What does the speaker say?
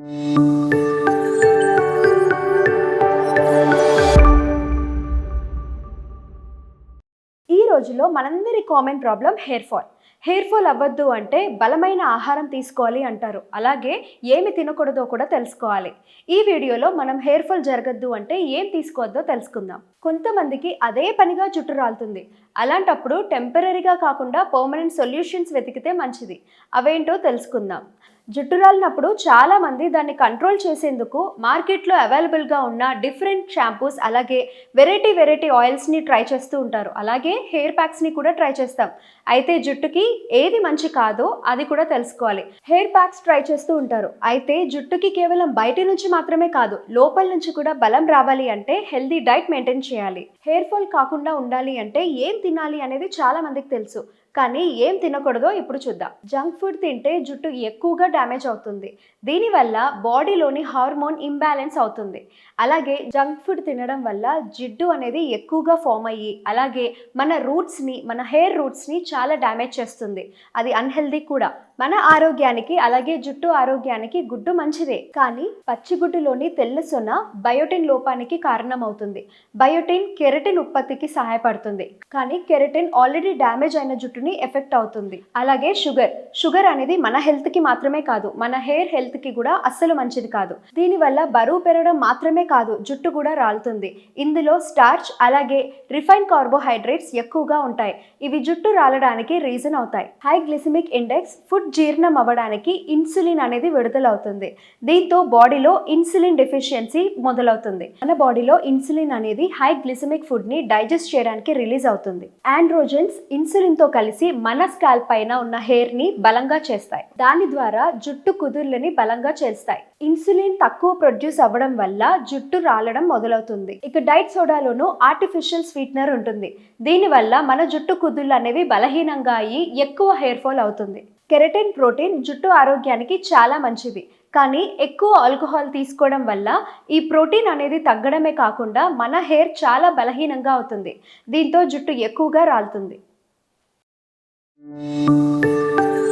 ఈ రోజుల్లో మనందరి common problem hair fall hair fall అవ్వద్దు అంటే బలమైన ఆహారం తీసుకోవాలి అంటారు. అలాగే ఏమి తినకూడదో కూడా తెలుసుకోవాలి. ఈ వీడియోలో మనం హెయిర్ ఫాల్ జరగద్దు అంటే ఏం తీసుకోవద్దో తెలుసుకుందాం. కొంతమందికి అదే పనిగా జుట్టు రాలుతుంది. అలాంటప్పుడు టెంపరీగా కాకుండా పర్మనెంట్ సొల్యూషన్స్ వెతికితే మంచిది. అవేంటో తెలుసుకుందాం. జుట్టు రాలినప్పుడు చాలామంది దాన్ని కంట్రోల్ చేసేందుకు మార్కెట్లో అవైలబుల్గా ఉన్న డిఫరెంట్ షాంపూస్ అలాగే వెరైటీ వెరైటీ ఆయిల్స్ని ట్రై చేస్తూ ఉంటారు. అలాగే హెయిర్ ప్యాక్స్ని కూడా ట్రై చేస్తాం. అయితే జుట్టుకి ఏది మంచి కాదో అది కూడా తెలుసుకోవాలి. హెయిర్ ప్యాక్స్ ట్రై చేస్తూ ఉంటారు. అయితే జుట్టుకి కేవలం బయట నుంచి మాత్రమే కాదు లోపల నుంచి కూడా బలం రావాలి అంటే హెల్దీ డైట్ మెయింటైన్ చేయాలి. హెయిర్ ఫాల్ కాకుండా ఉండాలి అంటే ఏం తినాలి అనేది చాలా మందికి తెలుసు. కానీ ఏం తినకూడదో ఇప్పుడు చూద్దాం. జంక్ ఫుడ్ తింటే జుట్టు ఎక్కువగా డ్యామేజ్ అవుతుంది. దీనివల్ల బాడీలోని హార్మోన్ ఇంబ్యాలెన్స్ అవుతుంది. అలాగే జంక్ ఫుడ్ తినడం వల్ల జిడ్డు అనేది ఎక్కువగా ఫామ్ అయ్యి అలాగే మన రూట్స్ని మన హెయిర్ రూట్స్ని చాలా డ్యామేజ్ చేస్తుంది. అది అన్హెల్దీ కూడా. మన ఆరోగ్యానికి అలాగే జుట్టు ఆరోగ్యానికి గుడ్డు మంచిదే. కానీ పచ్చిగుడ్డులోని తెల్ల సొన బయోటిన్ లోపానికి కారణమవుతుంది. బయోటిన్ కెరటిన్ ఉత్పత్తికి సహాయపడుతుంది. కానీ కెరటిన్ ఆల్రెడీ డ్యామేజ్ అయిన జుట్టుని ఎఫెక్ట్ అవుతుంది. అలాగే షుగర్. షుగర్ అనేది మన హెల్త్కి మాత్రమే కాదు మన హెయిర్ హెల్త్కి కూడా అస్సలు మంచిది కాదు. దీనివల్ల బరువు పెరగడం మాత్రమే కాదు జుట్టు కూడా రాలుతుంది. ఇందులో స్టార్చ్ అలాగే రిఫైన్ కార్బోహైడ్రేట్స్ ఎక్కువగా ఉంటాయి. ఇవి జుట్టు రాలడానికి రీజన్ అవుతాయి. హై గ్లిసిమిక్ ఇండెక్స్ ఫుడ్ జీర్ణం అవ్వడానికి ఇన్సులిన్ అనేది విడుదలవుతుంది. దీంతో బాడీలో ఇన్సులిన్ డెఫిషియన్సీ మొదలవుతుంది. మన బాడీలో ఇన్సులిన్ అనేది హై గ్లిసిమిక్ ఫుడ్ని డైజెస్ట్ చేయడానికి రిలీజ్ అవుతుంది. ఆండ్రోజన్స్ ఇన్సులిన్తో కలిసి మన స్కాల్ పైన ఉన్న హెయిర్ని బలంగా చేస్తాయి. దాని ద్వారా జుట్టు కుదుర్లని బలంగా చేస్తాయి. ఇన్సులిన్ తక్కువ ప్రొడ్యూస్ అవ్వడం వల్ల జుట్టు రాలడం మొదలవుతుంది. ఇక డైట్ సోడాలోనూ ఆర్టిఫిషియల్ స్వీట్నర్ ఉంటుంది. దీనివల్ల మన జుట్టు కుదుర్లు అనేవి బలహీనంగా అయ్యి ఎక్కువ హెయిర్ ఫాల్ అవుతుంది. కెరటిన్ ప్రోటీన్ జుట్టు ఆరోగ్యానికి చాలా మంచిది. కానీ ఎక్కువ ఆల్కహాల్ తీసుకోవడం వల్ల ఈ ప్రోటీన్ అనేది తగ్గడమే కాకుండా మన హెయిర్ చాలా బలహీనంగా అవుతుంది. దీంతో జుట్టు ఎక్కువగా రాలుతుంది. Thank you.